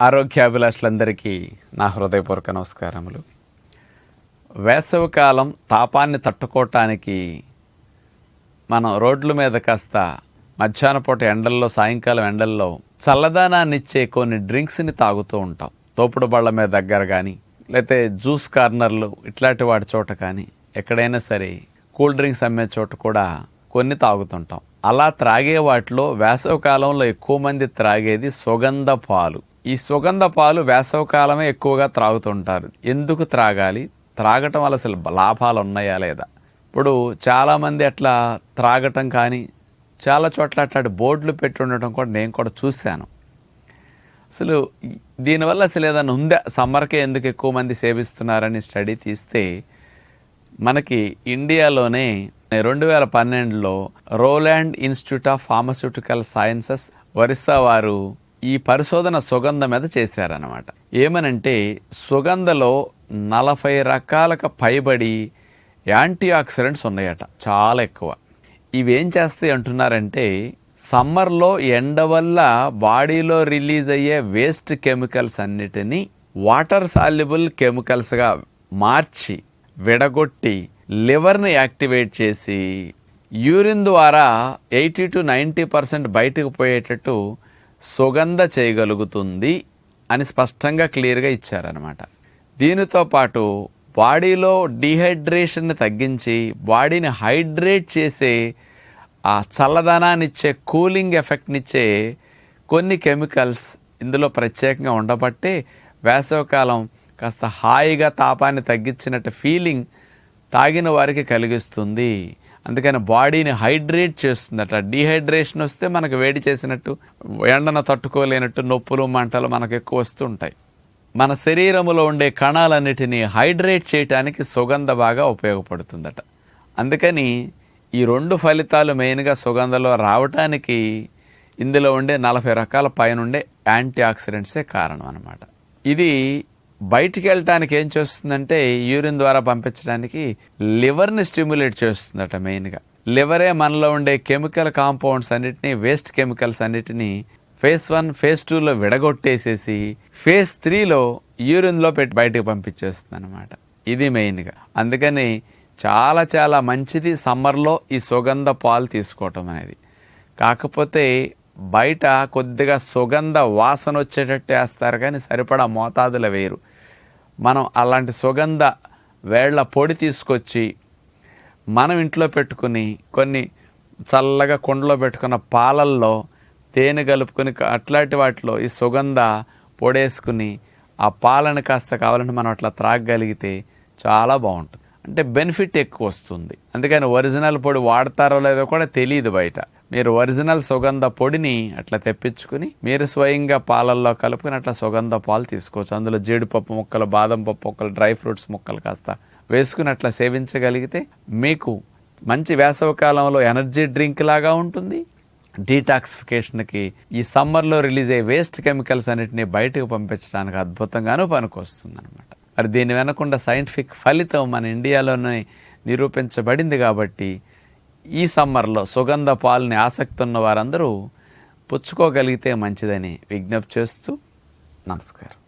ఆరోగ్యాభిలాషులందరికీ నా హృదయపూర్వక నమస్కారములు. వేసవికాలం తాపాన్ని తట్టుకోవటానికి మనం రోడ్ల మీద కాస్త మధ్యాహ్న పూట ఎండల్లో సాయంకాలం ఎండల్లో చల్లదానాన్ని ఇచ్చే కొన్ని డ్రింక్స్ని తాగుతూ ఉంటాం. తోపుడు బళ్ళ మీద దగ్గర కానీ లేతే జ్యూస్ కార్నర్లు ఇట్లాంటి వాటి చోట కానీ ఎక్కడైనా సరే కూల్ డ్రింక్స్ అమ్మే చోట కూడా కొన్ని తాగుతుంటాం. అలా త్రాగే వాటిలో వేసవకాలంలో ఎక్కువ మంది త్రాగేది సుగంధ పాలు. ఈ సుగంధ పాలు వేసవకాలమే ఎక్కువగా త్రాగుతుంటారు. ఎందుకు త్రాగాలి? త్రాగటం వల్ల అసలు లాభాలు ఉన్నాయా లేదా? ఇప్పుడు చాలామంది అట్లా త్రాగటం కానీ చాలా చోట్ల అట్లాంటి బోర్డులు పెట్టి ఉండటం కూడా నేను కూడా చూశాను. అసలు దీనివల్ల అసలు ఏదైనా ఉందా? సమ్మర్కే ఎందుకు ఎక్కువ మంది సేవిస్తున్నారని స్టడీ తీస్తే మనకి ఇండియాలోనే రెండు వేల పన్నెండులో Roland institute of pharmaceutical sciences Orissa వారు ఈ పరిశోధన సుగంధ మీద చేశారనమాట ఏమనంటే సుగంధలో నలభై రకాలకు పైబడి యాంటీ ఆక్సిడెంట్స్ ఉన్నాయట చాలా ఎక్కువ. ఇవేం చేస్తాయి అంటున్నారంటే సమ్మర్లో ఎండ వల్ల బాడీలో రిలీజ్ అయ్యే వేస్ట్ కెమికల్స్ అన్నిటినీ వాటర్ సాల్యుబుల్ కెమికల్స్గా మార్చి విడగొట్టి లివర్ని యాక్టివేట్ చేసి యూరిన్ ద్వారా ఎయిటీ టు నైంటీ పర్సెంట్ బయటకు పోయేటట్టు సుగంధ చేయగలుగుతుంది అని స్పష్టంగా క్లియర్గా ఇచ్చారనమాట దీనితో పాటు బాడీలో డీహైడ్రేషన్ని తగ్గించి బాడీని హైడ్రేట్ చేసే ఆ చల్లదనాన్నిచ్చే కూలింగ్ ఎఫెక్ట్నిచ్చే కొన్ని కెమికల్స్ ఇందులో ప్రత్యేకంగా ఉండబట్టే వేసవికాలం కాస్త హాయిగా తాపాన్ని తగ్గించినట్టు ఫీలింగ్ తాగిన వారికి కలిగిస్తుంది. అందుకని బాడీని హైడ్రేట్ చేస్తుందట. డీహైడ్రేషన్ వస్తే మనకు వేడి చేసినట్టు ఎండన తట్టుకోలేనట్టు నొప్పులు మంటలు మనకు ఎక్కువ వస్తుంటాయి. మన శరీరంలో ఉండే కణాలన్నిటినీ హైడ్రేట్ చేయటానికి సుగంధ బాగా ఉపయోగపడుతుందట. అందుకని ఈ రెండు ఫలితాలు మెయిన్గా సుగంధలో రావటానికి ఇందులో ఉండే నలభై రకాల పైన ఉండే యాంటీ ఆక్సిడెంట్సే కారణం అనమాట ఇది బయటికి వెళ్ళటానికి ఏం చేస్తుందంటే యూరిన్ ద్వారా పంపించడానికి లివర్ని స్టిమ్యులేట్ చేస్తుందట మెయిన్గా. లివరే మనలో ఉండే కెమికల్ కాంపౌండ్స్ అన్నిటినీ వేస్ట్ కెమికల్స్ అన్నిటినీ ఫేస్ వన్ ఫేస్ టూలో విడగొట్టేసేసి ఫేస్ త్రీలో యూరిన్లో పెట్టి బయటకు పంపించేస్తుంది అనమాట ఇది మెయిన్గా. అందుకని చాలా చాలా మంచిది సమ్మర్లో ఈ సుగంధ పాలు తీసుకోవటం అనేది. కాకపోతే బయట కొద్దిగా సుగంధ వాసన వచ్చేటట్టు వేస్తారు కానీ సరిపడా మోతాదుల వేరు మనం అలాంటి సుగంధ వేళ్ళ పొడి తీసుకొచ్చి మనం ఇంట్లో పెట్టుకుని కొన్ని చల్లగా కుండలో పెట్టుకున్న పాలల్లో తేనె కలుపుకొని అట్లాంటి వాటిలో ఈ సుగంధ పొడేసుకుని ఆ పాలను కాస్త కావాలంటే మనం అట్లా త్రాగగలిగితే చాలా బాగుంటుంది. అంటే బెనిఫిట్ ఎక్కువ వస్తుంది. అందుకని ఒరిజినల్ పొడి వాడతారో లేదో కూడా తెలియదు బయట. మీరు ఒరిజినల్ సుగంధ పొడిని అట్లా తెప్పించుకుని మీరు స్వయంగా పాలల్లో కలుపుకుని అట్లా సుగంధ పాలు తీసుకోవచ్చు. అందులో జీడిపప్పు ముక్కలు బాదం పప్పు ముక్కలు డ్రై ఫ్రూట్స్ ముక్కలు కాస్త వేసుకుని అట్లా సేవించగలిగితే మీకు మంచి వేసవకాలంలో ఎనర్జీ డ్రింక్ లాగా ఉంటుంది. డీటాక్సిఫికేషన్కి ఈ సమ్మర్లో రిలీజ్ అయ్యే వేస్ట్ కెమికల్స్ అన్నిటిని బయటకు పంపించడానికి అద్భుతంగానూ పనికొస్తుంది అనమాట మరి దీని వెనకుండా సైంటిఫిక్ ఫలితం మన ఇండియాలోనే నిరూపించబడింది కాబట్టి ఈ సమ్మర్లో సుగంధ పాలని ఆసక్తి ఉన్న వారందరూ పుచ్చుకోగలిగితే మంచిదని విజ్ఞప్తి చేస్తూ నమస్కారం.